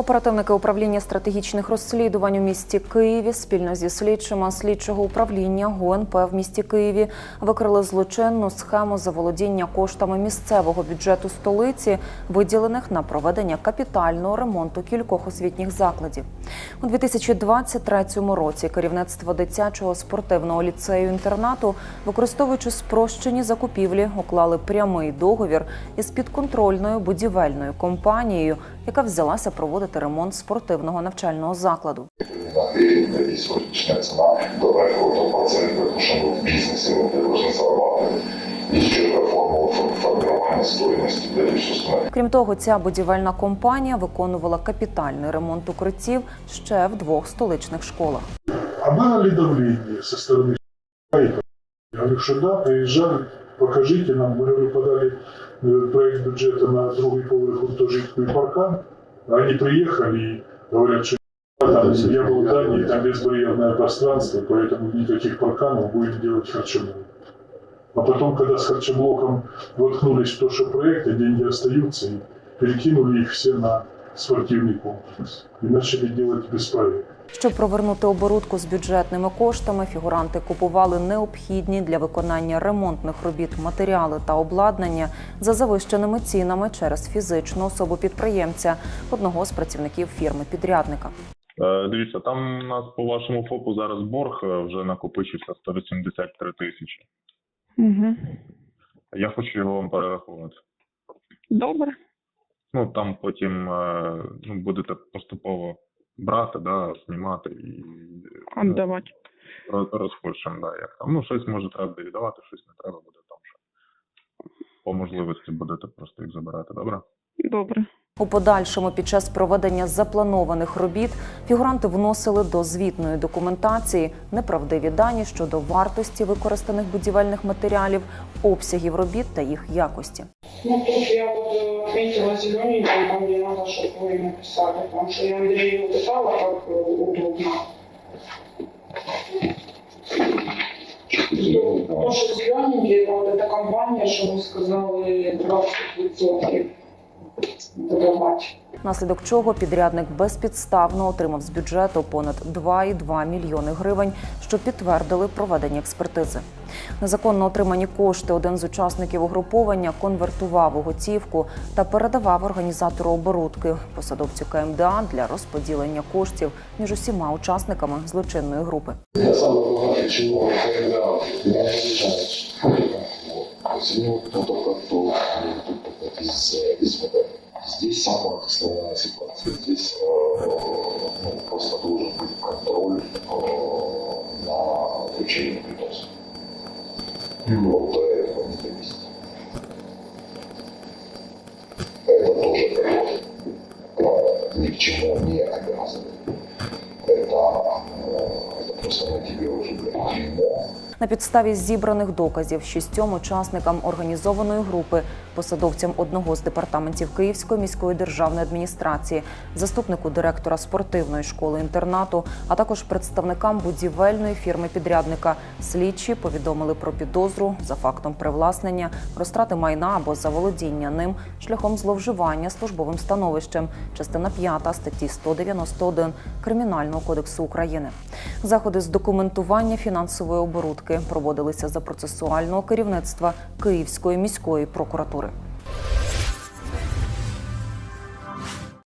Оперативники управління стратегічних розслідувань у місті Києві спільно зі слідчими слідчого управління ГУНП в місті Києві викрили злочинну схему заволодіння коштами місцевого бюджету столиці, виділених на проведення капітального ремонту кількох освітніх закладів. У 2023 році керівництво дитячого спортивного ліцею інтернату, використовуючи спрощені закупівлі, уклали прямий договір із підконтрольною будівельною компанією, яка взялася проводити ремонт спортивного навчального закладу. на и сегодняшняя цена до какого-то процента, потому что мы в бизнесе, мы должны зарабатывать. Есть четкая формула фор- формирования стоимости, да и все остальное. Крім того, ця будівельна компанія виконувала капітальний ремонт укриттів ще в двох столичних школах. А было ли давление со стороны проекта? Я говорю, что да, приезжали, покажите нам. Мы говорю, подали э, проект бюджета на другий поверх и паркан. Они приехали и говорят, что там, я был в Дании, там безбарьерное пространство, поэтому никаких парканов будем делать харчевую. А потом, когда с харчеблоком воткнулись в то, что проекты, деньги остаются, и перекинули их все на спортивный комплекс. И начали делать без проекта. Щоб провернути оборудку з бюджетними коштами, фігуранти купували необхідні для виконання ремонтних робіт матеріали та обладнання за завищеними цінами через фізичну особу підприємця, одного з працівників фірми підрядника. Е, Дивіться, там у нас по вашому ФОПу зараз борг е, вже накопичився 183 тисячі. Угу. Я хочу його вам перерахувати. Добре. Ну там потім е, ну, будете поступово брати, да, знімати і е, Отдавати. роз- да, як там. Ну, щось може треба буде віддавати, щось не треба буде там вже. По можливості будете просто їх забирати, добре? Добре. У подальшому, під час проведення запланованих робіт, фігуранти вносили до звітної документації неправдиві дані щодо вартості використаних будівельних матеріалів, обсягів робіт та їх якості. Ну, тут я вот э, отметила там где надо, чтобы вы написали, потому что я Андрею писала, как э, удобно. Потому что зелененький, это вот эта компания, что вы сказали, 20% додавать. Внаслідок чого підрядник безпідставно отримав з бюджету понад 2,2 мільйони гривень, що підтвердили проведення експертизи. Незаконно отримані кошти один з учасників угруповання конвертував у готівку та передавав організатору оборудки посадовцю КМДА для розподілення коштів між усіма учасниками злочинної групи. Я сам когда я не решаюсь. Э, из ВД. Здесь самая сложная ситуация. Здесь э, ну, просто должен быть контроль э, на вручение придется. Вот этого не зависит. Это тоже приход. Э, Ни к чему не обязывает. Это, э, это просто на тебе уже клеймо. На підставі зібраних доказів шістьом учасникам організованої групи, посадовцям одного з департаментів Київської міської державної адміністрації, заступнику директора спортивної школи інтернату, а також представникам будівельної фірми підрядника, слідчі повідомили про підозру за фактом привласнення, розтрати майна або заволодіння ним шляхом зловживання службовим становищем, частина 5 статті 191 Кримінального кодексу України. Заходи з документування фінансової оборудки проводилися за процесуального керівництва Київської міської прокуратури.